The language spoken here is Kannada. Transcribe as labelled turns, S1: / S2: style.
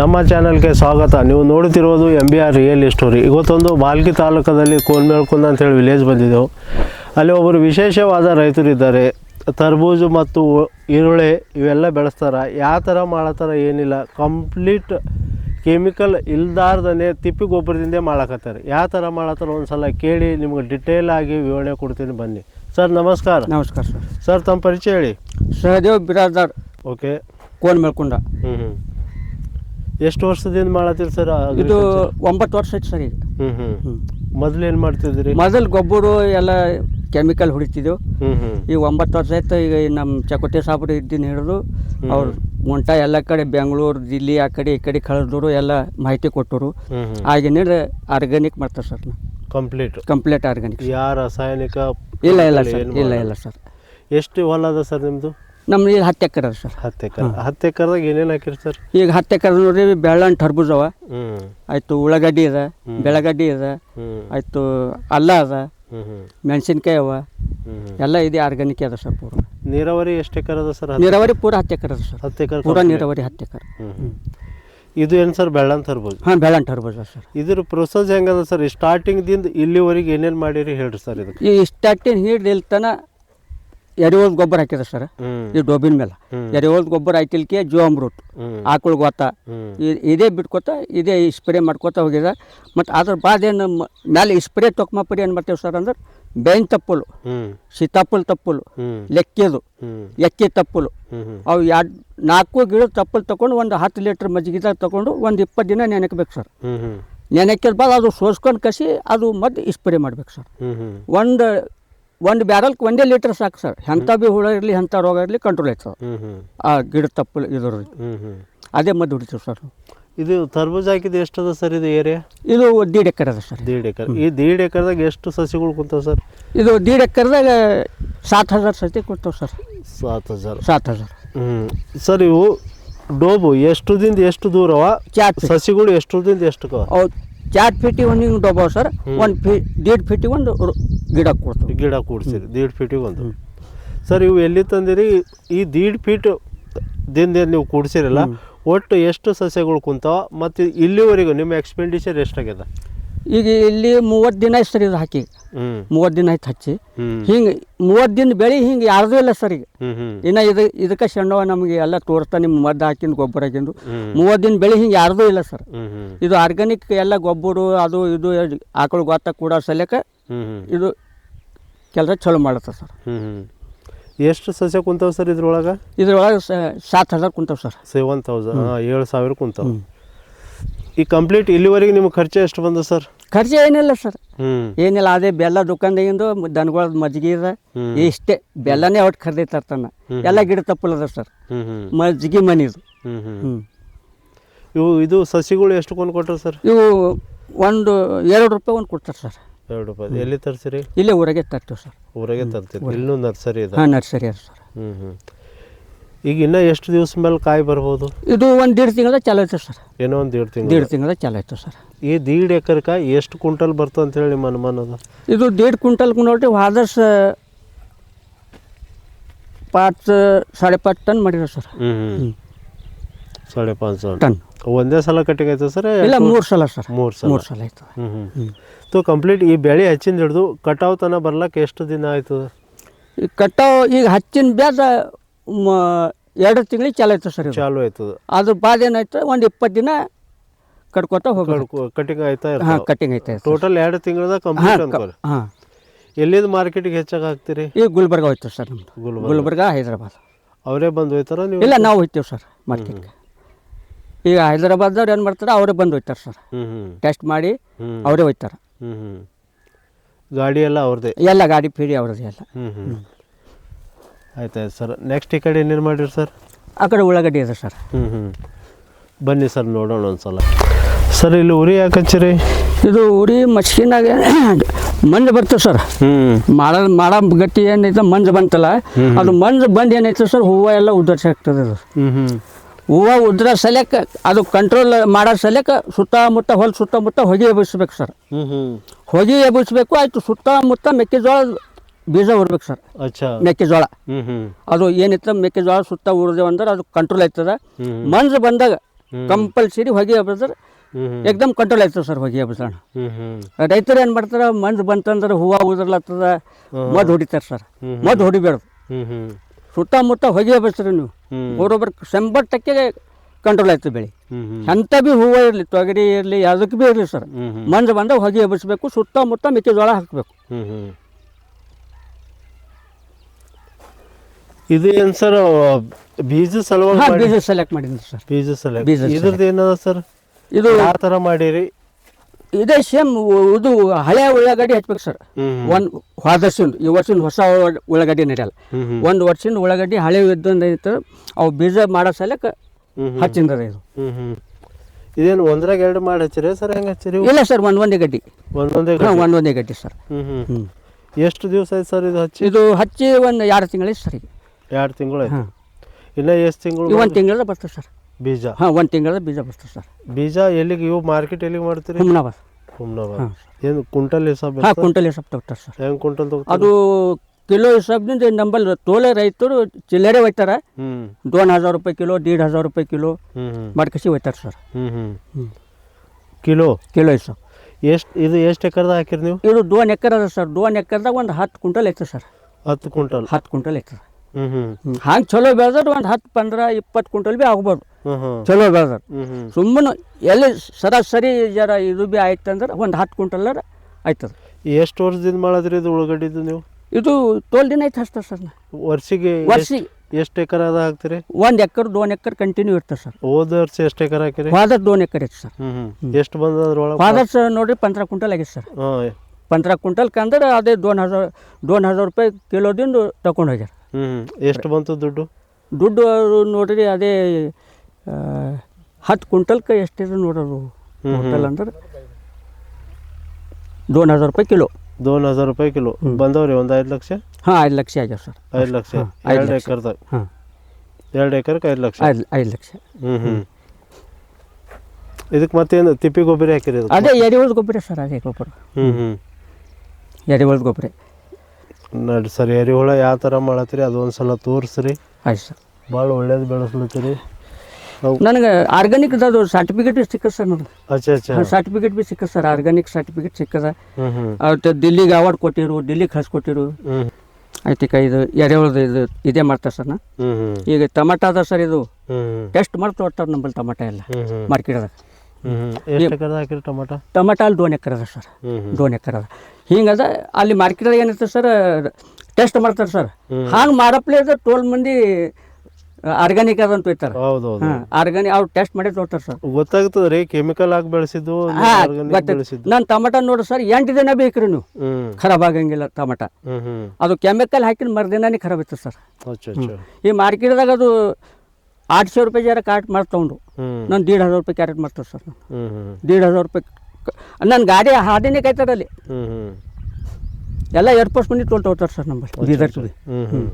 S1: ನಮ್ಮ ಚಾನಲ್ಗೆ ಸ್ವಾಗತ. ನೀವು ನೋಡುತ್ತಿರುವುದು M B R real story ಇವತ್ತೊಂದು ಬಾಲ್ಕಿ ತಾಲೂಕದಲ್ಲಿ ಕೋಲ್ಮೇಳ್ಕುಂದ ಅಂತೇಳಿ ವಿಲೇಜ್ ಬಂದಿದ್ದೆವು ಅಲ್ಲಿ ಒಬ್ಬರು ವಿಶೇಷವಾದ ರೈತರಿದ್ದಾರೆ. ತರ್ಬೂಜು ಮತ್ತು ಈರುಳ್ಳಿ ಇವೆಲ್ಲ ಬೆಳೆಸ್ತಾರೆ. ಯಾವ ಥರ ಮಾಡತ್ತಾರ ಏನಿಲ್ಲ. ಕಂಪ್ಲೀಟ್ ಕೆಮಿಕಲ್ ಇಲ್ದಾರ್ದೇ ತಿಪ್ಪಿ ಗೊಬ್ಬರದಿಂದ ಮಾಡಕತ್ತಾರೆ. ಯಾವ ಥರ ಮಾಡತ್ತಾರ ಒಂದು ಸಲ ಕೇಳಿ ನಿಮ್ಗೆ ಡಿಟೇಲ್ ಆಗಿ ವಿವರಣೆ ಕೊಡ್ತೀನಿ ಬನ್ನಿ. ಸರ್ ನಮಸ್ಕಾರ.
S2: ನಮಸ್ಕಾರ ಸರ್
S1: ಸರ್ ತಮ್ಮ ಪರಿಚಯ ಹೇಳಿ.
S2: ಸಹದೇವ್ ಬಿರಾದಾರ್.
S1: ಓಕೆ
S2: ಕೋನ್ ಮೇಲ್ಕೊಂಡ
S1: ಹ್ಞೂ ಹ್ಞೂ ಎಷ್ಟು ವರ್ಷದಿಂದ ಮಾಡತ್ತೀರಿ ಸರ್
S2: ಇದು ಒಂಬತ್ತು ವರ್ಷ ಆಯ್ತು ಸರ್ ಈಗ.
S1: ಹ್ಞೂ ಹ್ಞೂ
S2: ಹ್ಞೂ
S1: ಮೊದಲು ಏನು ಮಾಡ್ತಿದ್ರಿ?
S2: ಮೊದಲು ಗೊಬ್ಬರ ಎಲ್ಲ ಕೆಮಿಕಲ್ ಹೊಡಿತಿದ್ದೆವು
S1: ಈ
S2: ಈಗ ಒಂಬತ್ತು ವರ್ಷ ಆಯ್ತು ಈಗ ಈ ನಮ್ಮ ಚಕೋಟೆ ಸಾಬ್ರು ಇದ್ದಿನ ಹಿಡಿದು ಅವ್ರು ಮುಂಟ ಎಲ್ಲ ಕಡೆ ಬೆಂಗಳೂರು ದಿಲ್ಲಿ ಆ ಕಡೆ ಈ ಕಡೆ ಕಳೆದ್ರು ಎಲ್ಲ ಮಾಹಿತಿ ಕೊಟ್ಟರು.
S1: ಹ್ಞೂ ಹ್ಞೂ
S2: ಆಗಿನ ಆರ್ಗ್ಯಾನಿಕ್ ಮಾಡ್ತಾರೆ ಸರ್
S1: ಕಂಪ್ಲೀಟ್
S2: ಕಂಪ್ಲೀಟ್ ಆರ್ಗ್ಯಾನಿಕ್
S1: ಯಾವ ರಾಸಾಯನಿಕ
S2: ಇಲ್ಲ ಇಲ್ಲ ಸರ್. ಇಲ್ಲ ಇಲ್ಲ ಸರ್.
S1: ಎಷ್ಟು ಹೊಲ ಅದ ಸರ್ ನಿಮ್ಮದು
S2: ನಮ್ದು ಇಲ್ಲಿ ಹತ್ತು ಎಕರೆ ಸರ್.
S1: ಹತ್ತು ಎಕರೆ. ಹತ್ತು ಎಕರೆದಾಗ ಏನೇನು ಹಾಕಿರಿ ಸರ್?
S2: ಈಗ ಹತ್ತು ಎಕರೆ ನೋಡ್ರಿ ಬೆಳ್ಳನ್ ಟರ್ಬೂಜ್ ಅವ. ಆಯಿತು ಉಳ್ಳಾಗಡ್ಡಿ ಅದ ಬೆಳಗಡ್ಡಿ ಅದ ಆಯ್ತು ಅಲ್ಲ ಅದ ಮೆಣಸಿನ್ಕಾಯಿ ಅವ. ಎಲ್ಲ ಇದೆ ಆರ್ಗ್ಯಾನಿಕ್ ಅದ ಸರ್ ಪೂರ.
S1: ನೀರಾವರಿ ಎಷ್ಟು ಎಕರೆ ಅದ ಸರ್?
S2: ನೀರಾವರಿ ಪೂರ ಹತ್ತು ಎಕರೆ ಅದ ಸರ್.
S1: ಹತ್ತು ಎಕರೆ
S2: ಪೂರ ನೀರಾವರಿ ಹತ್ತು ಎಕರೆ.
S1: ಇದು ಏನು ಸರ್ ಬೆಳ್ಳಂತ ತರ್ಬೋದು
S2: ಹಾಂ ಬೆಳ್ಳನ್ ಟರ್ಬೂಜ ಸರ್.
S1: ಇದ್ರ ಪ್ರೊಸೆಸ್ ಹೆಂಗದ ಸರ್? ಸ್ಟಾರ್ಟಿಂಗ್ ದಿಂದ ಇಲ್ಲಿವರೆಗೆ ಏನೇನು ಮಾಡಿರಿ ಹೇಳ್ರಿ ಸರ್ ಇದಕ್ಕೆ?
S2: ಈ ಸ್ಟಾರ್ಟಿಂಗ್ ಹಿಡ್ದಿಲ್ತನ ಎರೆಹುಳದ ಗೊಬ್ಬರ ಹಾಕಿದ ಸರ್. ಈ ಡೋಬಿನ ಮೇಲೆ. ಎರೆಹುಳದ ಗೊಬ್ಬರ ಹಾಕಿಲ್ಕೆ ಜೋ
S1: ಅಮೃತ್
S2: ಆಕಳು ಗೊತ್ತ. ಇದೇ ಬಿಟ್ಕೊತ ಇದೇ ಸ್ಪ್ರೇ ಮಾಡ್ಕೊತ ಹೋಗಿದೆ ಮತ್ತು ಅದ್ರ ಬಾದ ಏನು ಮೇಲೆ ಸ್ಪ್ರೇ ತೊಕ್ಮಪರಿ ಏನು ಮಾಡ್ತೇವೆ ಸರ್ ಅಂದ್ರೆ ಬೇವಿನ ತಪ್ಪಲು.
S1: ಹ್ಞೂ
S2: ಸೀತಾಫಲ ತಪ್ಪಲು. ಲೆಕ್ಕದು. ಎಕ್ಕೆ ತಪ್ಪಲು. ಅವು ಎರಡು ನಾಲ್ಕು ಗಿಡ ತಪ್ಪಲು ತಗೊಂಡು ಒಂದು ಹತ್ತು ಲೀಟ್ರ್ ಮಜ್ಜಿಗೆದಾಗ ತಗೊಂಡು ಒಂದು ಇಪ್ಪತ್ತು ದಿನ ನೆನಕಬೇಕು ಸರ್. ಬಾದ ಅದು ಸೋಸ್ಕೊಂಡು ಕಸಿ ಅದು ಮದ್ದು ಸ್ಪ್ರೇ ಮಾಡ್ಬೇಕು ಸರ್. ಒಂದು ಒಂದು ಬ್ಯಾರಲ್ಗೆ ಒಂದೇ ಲೀಟರ್ ಸಾಕು ಸರ್ ಎಂಥ ಬಿ ಹುಳ ಇರಲಿ ಎಂಥ ರೋಗ ಇರಲಿ ಕಂಟ್ರೋಲ್
S1: ಆಯ್ತು ಸರ್
S2: ಆ ಗಿಡ ತಪ್ಪಲು ಇದ್ರ ಅದೇ ಮದ್ದು ಹೊಡಿತೀವಿ ಸರ್
S1: ಇದು ತರಬೂಜ ಹಾಕಿದ್ದು ಎಷ್ಟದ ಸರ್ ಇದು ಏರಿಯಾ
S2: ಇದು ದೀಡ್ ಎಕರೆ ಅದ ಸರ್
S1: ದೀಡ್ ಎಕರೆ. ಈ ದೀಡ್ ಎಕರೆದಾಗ ಎಷ್ಟು ಸಸಿಗಳು ಕುಂತಾವ ಸರ್
S2: ಇದು ದೀಡ್ ಎಕರೆದಾಗ ಸಾತ್ ಹಜಾರ್ ಸತಿ ಕೊಡ್ತಾವೆ ಸರ್
S1: ಸಾತ್ ಹಜಾರ್.
S2: ಸಾತ್ ಹಜಾರ್.
S1: ಹ್ಞೂ ಸರ್ ಇವು ಡೋಬು ಎಷ್ಟುದಿಂದ ಎಷ್ಟು ದೂರವ?
S2: ಸಸಿಗಳು ಎಷ್ಟು
S1: ಸಸಿಗಳು ಎಷ್ಟು
S2: ಅವು ಚಾಟ್ ಫೀಟಿ ಒಂದು ಹಿಂಗೆ ಡೊಬ್ಬ ಸರ್. ಒಂದು ಫೀ ದೀಡ್ ಫೀಟಿ ಒಂದು ಗಿಡ ಕೊಡ್ತೀವಿ.
S1: ಗಿಡ ಕೂಡ್ಸಿರಿ ದೀಡ್ ಫೀಟಿಗೆ ಒಂದು. ಸರ್ ಇವು ಎಲ್ಲಿ ತಂದಿರಿ? ಈ ದೀಡ್ ಫೀಟ್ ದಿಂದ ನೀವು ಕೂಡ್ಸಿರಲ್ಲ ಒಟ್ಟು ಎಷ್ಟು ಸಸ್ಯಗಳು ಕುಂತಾವ? ಮತ್ತು ಇಲ್ಲಿವರೆಗೂ ನಿಮ್ಮ ಎಕ್ಸ್ಪೆಂಡಿಚರ್ ಎಷ್ಟಾಗ್ಯದ?
S2: ಈಗ ಇಲ್ಲಿ ಮೂವತ್ತು ದಿನ ಆಯ್ತು ಸರ್ ಇದು ಹಾಕಿ. ಮೂವತ್ತು ದಿನ ಆಯ್ತು ಹಚ್ಚಿ. ಹಿಂಗೆ ಮೂವತ್ತು ದಿನ ಬೆಳೆ ಹಿಂಗೆ ಯಾರ್ದು ಇಲ್ಲ ಸರ್ ಈಗ. ಇನ್ನು ಇದು ಇದಕ್ಕೆ ಸಣ್ಣವ ನಮಗೆ ಎಲ್ಲ ತೋರಿಸ್ತಾ ನಿಮ್ಮ ಮದ್ದು ಹಾಕಿಂದು ಗೊಬ್ಬರ ಹಾಕಿಂದು. ಮೂವತ್ತು ದಿನ ಬೆಳೆ ಹಿಂಗೆ ಯಾರ್ದು ಇಲ್ಲ ಸರ್. ಇದು ಆರ್ಗ್ಯಾನಿಕ್ ಎಲ್ಲ ಗೊಬ್ಬರ ಅದು ಇದು ಆಕಳು ಗೊತ್ತ ಕೂಡ
S1: ಸಲಕ್ಕೆ
S2: ಇದು ಕೆಲಸ ಚಲೋ ಮಾಡುತ್ತೆ ಸರ್.
S1: ಎಷ್ಟು ಸಸ್ಯ ಕುಂತಾವ ಸರ್ ಇದ್ರೊಳಗೆ?
S2: ಇದ್ರೊಳಗೆ ಸಾತ್ ಹಜಾರ್ ಕುಂತಾವೆ ಸರ್.
S1: ಸೆವೆನ್ ತೌಸಂಡ್ ಏಳು ಸಾವಿರ ಕುಂತಾವ. ಈ ಕಂಪ್ಲೀಟ್ ಇಲ್ಲಿವರೆಗೆ ನಿಮ್ಗೆ ಖರ್ಚು ಎಷ್ಟು ಬಂದ ಸರ್
S2: ಖರ್ಚು ಏನಿಲ್ಲ ಸರ್ ಏನಿಲ್ಲ ಅದೇ ಬೆಲ್ಲ ದುಕಾನ್ದಾಗಿಂದು ದನಗೊಳದ ಮಜ್ಜಿಗೆ ಇದೆ. ಇಷ್ಟೇ ಬೆಲ್ಲನೇ ಒಟ್ಟು ಖರೀದಿ ತರ್ತಾನ. ಎಲ್ಲ ಗಿಡ ತಪ್ಪಲದ ಸರ್ ಮಜ್ಜಿಗೆ ಮನಿದು
S1: ಇವು ಇದು ಸಸಿಗಳು ಎಷ್ಟು ಕೊಂಡು ಕೊಟ್ರು ಸರ್
S2: ಇವು ಒಂದು ಎರಡು ರೂಪಾಯಿ ಒಂದು ಕೊಡ್ತಾರೆ ಸರ್
S1: ಎರಡು ರೂಪಾಯಿ. ಎಲ್ಲಿ ತರ್ಸಿರಿ?
S2: ಇಲ್ಲೇ ಊರಾಗೆ ತರ್ತೀವಿ ಸರ್
S1: ಊರಾಗೆ ತರ್ತೀವಿ ಇಲ್ಲೂ ನರ್ಸರಿ ಇದೆ?
S2: ಹಾಂ ನರ್ಸರಿ ಅದು ಸರ್
S1: ಹ್ಞೂ ಹ್ಞೂ ಈಗ ಇನ್ನೂ ಎಷ್ಟು ದಿವಸ ಮೇಲೆ ಕಾಯಿ ಬರ್ಬೋದು?
S2: ಇದು ಒಂದು ದೀಡ್ ತಿಂಗಳ ಚಾಲು ಐತೆ ಸರ್.
S1: ಏನೋ ಒಂದು ಎರಡು ತಿಂಗಳು
S2: ದೀಡ್ ತಿಂಗಳ ಚಾಲು ಐತೆ ಸರ್.
S1: ಈ ದೀಡ್ ಎಕರೆ ಕಾಯಿ ಎಷ್ಟು ಕ್ವಿಂಟಲ್ ಬರ್ತದೆ ಅಂತ ಹೇಳಿ ನಿಮ್ಮ ಅನುಮಾನ ಅದ
S2: ಇದು ದೀಡ್ ಕ್ವಿಂಟಲ್ ನೋಡ್ರಿ ವಾದರ್ಸ್ ಪಾಚ್ ಸಾಡೆ ಪಾಚ್ ಟನ್ ಮಾಡಿರೋ ಸರ್.
S1: ಹ್ಞೂ ಸಾಡೆ ಪಾಂಚ್ ಸಾವಿರ
S2: ಟನ್.
S1: ಒಂದೇ ಸಲ ಕಟ್ಟಿಗೆ ಆಯ್ತು ಸರ್?
S2: ಇಲ್ಲ ಮೂರು ಸಲ ಸರ್.
S1: ಮೂರು ಸಲ?
S2: ಮೂರು ಸಲ ಆಯ್ತು
S1: ಹ್ಞೂ ಹ್ಞೂ ತೋ ಕಂಪ್ಲೀಟ್ ಈ ಬೆಳೆ ಹಚ್ಚಿಂದ ಹಿಡಿದು ಕಟಾವ್ ತನ ಬರ್ಲಕ್ಕೆ ಎಷ್ಟು ದಿನ ಆಯ್ತು
S2: ಈ ಕಟಾವು ಈಗ ಹಚ್ಚಿನ ಬ್ಯಾದ ಮ ಎರಡು ತಿಂಗಳಿಗೆ ಚಾಲು ಆಯ್ತು ಸರ್ ಇದು.
S1: ಚಾಲು ಆಯ್ತದ.
S2: ಅದ್ರ ಬಾದ ಏನಾಯ್ತು ಒಂದು ಇಪ್ಪತ್ತು ದಿನ ಕಟ್ಕೋತ ಹೋಗೋದು
S1: ಕಟಿಂಗ್ ಆಯ್ತಾ
S2: ಹಾಂ
S1: ಕಟಿಂಗ್
S2: ಕಟ್ಟಿಂಗ್ ಐತೆ
S1: ಟೋಟಲ್ ಎರಡು ತಿಂಗಳದ ಕಂಪ್ಲೀಟ್ ಅನ್ಕೋರಿ
S2: ಹಾಂ.
S1: ಎಲ್ಲಿಂದ ಮಾರ್ಕೆಟಿಗೆ ಹೆಚ್ಚಾಗಿ ಹಾಕ್ತೀರಿ?
S2: ಈ ಗುಲ್ಬರ್ಗ ಹೋಯ್ತು ಸರ್ ನಮ್ಮದು
S1: ಗುಲ್ಬರ್ಗ.
S2: ಗುಲ್ಬರ್ಗ ಹೈದರಾಬಾದ್.
S1: ಅವರೇ ಬಂದು ಹೋಯ್ತಾರ ನೀವು?
S2: ಇಲ್ಲ ನಾವು ಹೋಯ್ತೇವೆ ಸರ್ ಮಾರ್ಕೆಟ್ಗೆ. ಈಗ ಹೈದರಾಬಾದ್ದವ್ರು ಏನು ಮಾಡ್ತಾರೆ ಅವರೇ ಬಂದು ಹೋಯ್ತಾರೆ ಸರ್.
S1: ಹ್ಞೂ ಹ್ಞೂ
S2: ಟೆಸ್ಟ್ ಮಾಡಿ
S1: ಹ್ಞೂ
S2: ಅವರೇ ಹೋಯ್ತಾರೆ.
S1: ಹ್ಞೂ ಹ್ಞೂ ಗಾಡಿ ಎಲ್ಲ ಅವ್ರದ್ದೇ?
S2: ಎಲ್ಲ ಗಾಡಿ ಪೀಡಿ ಅವ್ರದ್ದು ಎಲ್ಲ.
S1: ಹ್ಞೂ ಹ್ಞೂ ಆಯ್ತು ಸರ್. ನೆಕ್ಸ್ಟ್ ಈ ಕಡೆ ಏನೇನು ಮಾಡಿರಿ ಸರ್?
S2: ಆ ಕಡೆ ಉಳ್ಳಾಗಡ್ಡಿ ಇದೆ ಸರ್.
S1: ಹ್ಞೂ ಹ್ಞೂ ಬನ್ನಿ ಸರ್ ನೋಡೋಣ ಒಂದು ಸಲ ಸರ್ ಇಲ್ಲಿ ಉರಿ ಯಾಕೆ ಹಚ್ಚಿರಿ?
S2: ಇದು ಉರಿ ಮಸ್ಕಿನಾಗ ಮಂಜು ಬರ್ತದೆ ಸರ್.
S1: ಹ್ಞೂ
S2: ಮಾಡ ಮಾಡೋ ಗಟ್ಟಿ ಏನೈತೆ ಮಂಜು ಬಂತಲ್ಲ. ಅದು ಮಂಜು ಬಂದು ಏನೈತೆ ಸರ್ ಹೂವು ಎಲ್ಲ ಉದ್ರಸ ಆಗ್ತದೆ ಅದು
S1: ಹ್ಞೂ ಹ್ಞೂ
S2: ಹೂವು ಉದ್ರ ಸಲಕ್ಕೆ ಅದು ಕಂಟ್ರೋಲ್ ಮಾಡೋ ಸಲಕ್ಕೆ ಸುತ್ತಮುತ್ತ ಹೊಲ ಸುತ್ತಮುತ್ತ ಹೊಗೆ ಎಬ್ಬಿಸ್ಬೇಕು ಸರ್.
S1: ಹ್ಞೂ ಹ್ಞೂ
S2: ಹೊಗೆ ಎಬ್ಬಿಸ್ಬೇಕು ಆಯಿತು ಸುತ್ತಮುತ್ತ ಮೆಕ್ಕೆಜೋಳ ಬೀಜ ಉರ್ಬೇಕು ಸರ್
S1: ಅಚ್ಚಾ
S2: ಮೆಕ್ಕೆಜೋಳ ಅದು ಏನಿತ್ತು ಮೆಕ್ಕೆಜೋಳ ಸುತ್ತ ಉರ್ದೇವು ಅಂದ್ರೆ ಅದು ಕಂಟ್ರೋಲ್ ಆಯ್ತದ ಮಂಜು ಬಂದಾಗ. ಕಂಪಲ್ಸರಿ ಹೊಗೆ ಹಬ್ಬದ್ರೆ ಎಕ್ದಮ್ ಕಂಟ್ರೋಲ್ ಆಯ್ತದ ಸರ್ ಹೊಗೆ ಹಬ್ಬಸಣ ರೈತರು ಏನು ಮಾಡ್ತಾರೆ ಮಂಜು ಬಂತಂದ್ರೆ ಹೂವು ಉದರ್ಲತ್ತದ ಮದ್ದು ಹೊಡಿತಾರೆ ಸರ್. ಮದ್ದು ಹೊಡಿಬೇಡ್ದು ಸುತ್ತಮುತ್ತ ಹೊಗೆ ಹಬ್ಬಸ್ರಿ ನೀವು ಬರೋಬ್ಬರ ಶಂಬರ್ ಕಂಟ್ರೋಲ್ ಆಯ್ತು ಬೆಳೆ ಎಂಥ ಭೀ ಹೂವು ಇರಲಿ ತೊಗರಿ ಇರಲಿ ಯಾವುದಕ್ಕೆ ಭೀ ಇರಲಿ ಸರ್ ಮಂಜು ಬಂದಾಗ ಹೊಗೆ ಹಬ್ಬಿಸ್ಬೇಕು ಸುತ್ತಮುತ್ತ ಮೆಕ್ಕೆಜೋಳ ಹಾಕಬೇಕು
S1: ಹ್ಮ್ ಹ್ಮ್ ಇದು ಏನು ಸರ್ ಬೀಜ ಸಲುವಾಗಿ
S2: ಹಾಂ
S1: ಮಾಡಿ
S2: ಬೀಜ ಸೆಲೆಕ್ಟ್ ಮಾಡಿದ್ದೀನಿ ಸರ್
S1: ಬೀಜ ಸಲುವಾಗಿ
S2: ಬೀಜ
S1: ಇದ್ರದ್ದು ಏನದ ಸರ್
S2: ಇದು
S1: ಯಾವ ಥರ ಮಾಡಿರಿ?
S2: ಇದೇ ಸೇಮ್ ಇದು ಹಳೆ ಉಳ್ಳಾಗಡ್ಡಿ ಹಚ್ಬೇಕು ಸರ್
S1: ಹ್ಮ್
S2: ಒಂದು ಹೋದರ್ಸಿಂದ ಈ ವರ್ಷದ ಹೊಸ ಉಳ್ಳ- ಉಳ್ಳಾಗಡ್ಡಿ ನಡೆಯಲ್ಲ
S1: ಹ್ಮ್ ಹ್ಮ್.
S2: ಒಂದು ವರ್ಷದಿಂದ ಉಳ್ಳಾಗಡ್ಡಿ ಹಳೆ ಇದ್ದಂದು ಐತೆ ಅವು ಬೀಜ ಮಾಡೋ ಸಲಕ್ಕ
S1: ಹ್ಮ್ ಹ್ಮ್.
S2: ಹಚ್ಚಿಂದ ಇದು.
S1: ಹ್ಮ್ ಹ್ಮ್. ಇದೇನು ಒಂದ್ರಾಗ ಎರಡು ಮಾಡಿ ಹಚ್ಚಿರಿ ಸರ್ ಹೆಂಗೆ ಹಚ್ಚಿರಿ
S2: ಇಲ್ಲ ಸರ್ ಒಂದು ಒಂದೇ ಗಡ್ಡಿ.
S1: ಒಂದೊಂದೇ
S2: ಹಾಂ
S1: ಗಡ್ಡೆ?
S2: ಸರ್
S1: ಹ್ಮ್ ಹ್ಮ್.
S2: ಹ್ಞೂ
S1: ಎಷ್ಟು ದಿವಸ ಆಯ್ತು ಸರ್ ಇದು ಹಚ್ಚಿ?
S2: ಇದು ಹಚ್ಚಿ ಒಂದು ಎರಡು ತಿಂಗಳಿಗೆ ಸರ್ ಈಗ.
S1: ಎರಡು ತಿಂಗಳು ಆಯ್ತು. ಇನ್ನ ಎಷ್ಟು ತಿಂಗಳು
S2: ಒಂದು ತಿಂಗಳ ಬರ್ತದೆ ಸರ್.
S1: ಬೀಜ.
S2: ಹಾಂ ಒಂದು ತಿಂಗಳ ಬೀಜ ಬರ್ತದೆ ಸರ್.
S1: ಬೀಜ ಎಲ್ಲಿಗೆ ಇವು ಮಾರ್ಕೆಟ್ ಎಲ್ಲಿಗೆ ಮಾಡ್ತೀರಿ
S2: ಹುಮ್ನಾಬಾದ್.
S1: ಹುಮ್ನಾಬಾದ್. ಏನು ಕುಂಟಲ್ ಹಿಸಾಬ್
S2: ಹಾಂ ಕುಂಟಲ್ ಹಿಸಾಬ್ ತಗೋತಾರೆ ಸರ್.
S1: ಹೆಂಗ್ ಕುಂಟಲ್ ತಗೋತಾರೆ?
S2: ಅದು ಕಿಲೋ ಹಿಸಾಬ್ನಿಂದ ನಂಬಲ್ಲಿ ತೋಲೆ ರೈತರು ಚಿಲ್ಲರೆ ಒಯ್ತಾರೆ. ದೋನ್ ಹಜಾರ್ ರೂಪಾಯಿ ಕಿಲೋ ದೀಡ್ ಹಜಾರ್ ರೂಪಾಯಿ ಕಿಲೋ ಮಡ್ಕಸಿ ಒಯ್ತಾರೆ ಸರ್.
S1: ಹ್ಮ್ ಹ್ಮ್.
S2: ಹ್ಞೂ
S1: ಕಿಲೋ?
S2: ಕಿಲೋ ಹಿಸಾಬ್.
S1: ಎಷ್ಟು ಇದು ಎಷ್ಟು ಎಕರ್ದಾಗ ಹಾಕಿರಿ ನೀವು?
S2: ಇದು ದೋನ್ ಎಕರ್ ಅದ ಸರ್. ದೋನ್ ಎಕರ್ದಾಗ ಒಂದು ಹತ್ತು ಕ್ವಿಂಟಲ್ ಐತೆ ಸರ್.
S1: ಹತ್ತು ಕುಂಟಲ್.
S2: ಹತ್ತು ಕ್ವಿಂಟಲ್ ಐತೆ ಹಂಗೆ ಚಲೋ ಬೆಳೆದ್ರೆ ಒಂದು ಹತ್ತು ಪಂದ್ರ ಇಪ್ಪತ್ತು ಕ್ವಿಂಟಲ್ ಭೀ ಆಗ್ಬೋದು. ಚಲೋ ಬೆಳೆದ್ರೆ ಸುಮ್ಮನೆ ಎಲ್ಲಿ ಸರಾಸರಿ ಜರ ಇದು ಬಿ ಆಯ್ತಂದ್ರೆ ಒಂದು ಹತ್ತು ಕ್ವಿಂಟಲ್ ಆಯ್ತದ.
S1: ಎಷ್ಟು ವರ್ಷದಿಂದ ಮಾಡಿದ್ರಿ ಇದು ಉಳ್ಳಾಗಡ್ಡಿದು ನೀವು?
S2: ಇದು ತೋಲ್ ದಿನ ಐತೆ ಹಚ್ತಾರೆ ಸರ್.
S1: ವರ್ಷಿಗೆ
S2: ವರ್ಷ
S1: ಎಷ್ಟು ಎಕರೆ ಅದ ಹಾಕ್ತೀರಿ?
S2: ಒಂದು ಎಕರ್ ದೋನ್ ಎಕರ್ ಕಂಟಿನ್ಯೂ ಇರ್ತದೆ ಸರ್.
S1: ಹೋದ ವರ್ಷ ಎಷ್ಟು ಎಕರೆ ಹಾಕಿರಿ?
S2: ಹೋದ ದೋನ್ ಎಕರ್ ಐತೆ ಸರ್.
S1: ಎಷ್ಟು ಬಂದದ್ರೊಳಗೆ
S2: ಹೋದ ಸರ್ ನೋಡ್ರಿ ಪಂದ್ರ ಕ್ವಿಂಟಲ್ ಆಗೈತೆ ಸರ್. ಪಂದ್ರ ಕ್ವಿಂಟಲ್ ಕಂದ್ರೆ ಅದೇ ದೋನ್ ಹಜಾರ್ ದೋನ್ ಹಜಾರ್ ರೂಪಾಯಿ ಕಿಲೋದಿಂದ ತಗೊಂಡು ಹೋಗ್ಯಾರ.
S1: ಹ್ಮ್ ಹ್ಮ್ ಎಷ್ಟು ಬಂತು ದುಡ್ಡು?
S2: ದುಡ್ಡು ಅವರು ನೋಡ್ರಿ ಅದೇ ಹತ್ತು ಕ್ವಿಂಟಲ್ಕ ಎಷ್ಟಿದೆ
S1: ನೋಡೋರು
S2: ಕ್ವಿಂಟಲ್ ಅಂದ್ರೆ ದೋನ್ ಹಜಾರ್ ರೂಪಾಯಿ ಕಿಲೋ.
S1: ದೋನ್ ಹಜಾರ್ ರೂಪಾಯಿ ಕಿಲೋ. ಬಂದವ್ರಿ ಒಂದು ಐದು ಲಕ್ಷ?
S2: ಹಾಂ ಐದು ಲಕ್ಷ ಆಗ್ಯಾವ ಸರ್.
S1: ಐದು ಲಕ್ಷ. ಎರಡು. ಎಕರ್ದಾಗ?
S2: ಹಾಂ.
S1: ಎರಡು ಎಕರ್ಗೆ ಐದು ಲಕ್ಷ.
S2: ಐದು ಐದು ಲಕ್ಷ.
S1: ಹ್ಞೂ ಹ್ಞೂ ಇದಕ್ಕೆ ಮತ್ತೇನು ತಿಪ್ಪಿ ಗೊಬ್ಬರ ಹಾಕಿರಿ
S2: ಅದೇ ಎರೆಹುಳದ ಗೊಬ್ಬರ ಸರ್ ಅದೇ ಗೊಬ್ಬರ.
S1: ಹ್ಞೂ ಹ್ಞೂ
S2: ಎರೆಹುಳದ ಗೊಬ್ಬರ.
S1: ನಡ್ರಿ ಸರ್ ಎರಿಹುಳ ಯಾವ ಥರ ಮಾಡತ್ತೀರಿ? ಅದು ಒಂದು ಸಲ ತೋರಿಸ್ರಿ.
S2: ಆಯ್ತು ಸರ್.
S1: ಭಾಳ ಒಳ್ಳೇದು ಬೆಳೆಸ್ಲತ್ತೀರಿ.
S2: ನನಗೆ ಆರ್ಗಾನಿಕ್ದು ಸರ್ಟಿಫಿಕೇಟ್ ಸಿಕ್ಕ ಸಿಕ್ಕದ ಸರ್ ನನಗೆ ಸರ್ಟಿಫಿಕೇಟ್ ಬಿ ಸಿಕ್ಕದ ಸರ್ ಆರ್ಗಾನಿಕ್ ಸರ್ಟಿಫಿಕೇಟ್ ಸಿಕ್ಕದ. ಅವತ್ತು ದಿಲ್ಲಿಗೆ ಅವಾರ್ಡ್ ಕೊಟ್ಟಿರು ದಿಲ್ಲಿಗೆ ಕಳ್ಸಿಕೊಟ್ಟಿರು ಆಯ್ತಿಕ ಇದು ಎರೆಹುಳದ ಇದು ಇದೇ ಮಾಡ್ತಾರೆ ಸರ್ ನಾ. ಈಗ ಟಮಾಟ ಅದ ಸರ್ ಇದು. ಟೆಸ್ಟ್ ಮಾಡ್ತಾ ಹೊಟ್ಟಾರ ನಮ್ಮಲ್ಲಿ ಟಮಾಟ ಎಲ್ಲ ಮಾರ್ಕೆಟ್ದಾಗ
S1: ಟೊಮಾಟೊ?
S2: ಟಮಾಟ ಅಲ್ಲಿ ದೋನ್ ಎಕರೆ ಅದ ಸರ್. ದೋನ್ ಎಕರೆ ಅದ. ಹಿಂಗದ ಅಲ್ಲಿ ಮಾರ್ಕೆಟ್ದಾಗ ಏನಿರ್ತದೆ ಸರ್ ಟೆಸ್ಟ್ ಮಾಡ್ತಾರೆ ಸರ್. ಹಾಂಗೆ ಮಾರಪ್ಲೆ ಟೋಲ್ ಮಂದಿ ಆರ್ಗಾನಿಕ್ ಅದಂತ ಹೋಯ್ತಾರೆ
S1: ಹೌದು ಹೌದು
S2: ಹಾಂ ಆರ್ಗಾನಿಕ್ ಅವ್ರು ಟೆಸ್ಟ್ ಮಾಡಿ ತೋರ್ತಾರೆ ಸರ್
S1: ಗೊತ್ತಾಗ್ತದೆ ರೀ ಕೆಮಿಕಲ್ ಆಗಿ ಬೆಳೆಸಿದ್ದು
S2: ನಾನು ಟಮಾಟ ನೋಡಿ ಸರ್ ಎಂಟು ದಿನ ಬೇಕ್ರಿ ನೀವು. ಖರಾಬ್ ಆಗಂಗಿಲ್ಲ ಟಮಟ. ಅದು ಕೆಮಿಕಲ್ ಹಾಕಿದ ಮರುದಿನಾನೇ ಖರಾಬ್ ಇತ್ತು ಸರ್ ಈ ಮಾರ್ಕೆಟ್ದಾಗ ಅದು ಸಾವಿರ ರೂಪಾಯಿ ಜರ ಕಾರ್ಟ್ ಮಾಡಿ ತೊಗೊಂಡು ನಾನು ದೀಡ್ ಹಜಾರ್ ರೂಪಾಯಿ ಕ್ಯಾರೆಟ್ ಮಾಡ್ತಾರೆ ಸರ್ ದೀಡ್ ಹಜಾರ್ ರೂಪಾಯಿ ನನ್ನ ಗಾಡಿ ಹಾದಿನೇ
S1: ಕಾಯ್ತದಲ್ಲಿ
S2: ಎಲ್ಲ ಏರ್ಪೋರ್ಟ್ ಮಂದಿ ಟೋಲ್ ತಗೋತಾರೆ ಸರ್ ನಮ್ಮಲ್ಲಿ ಬೀದರ್
S1: ಹ್ಮ್.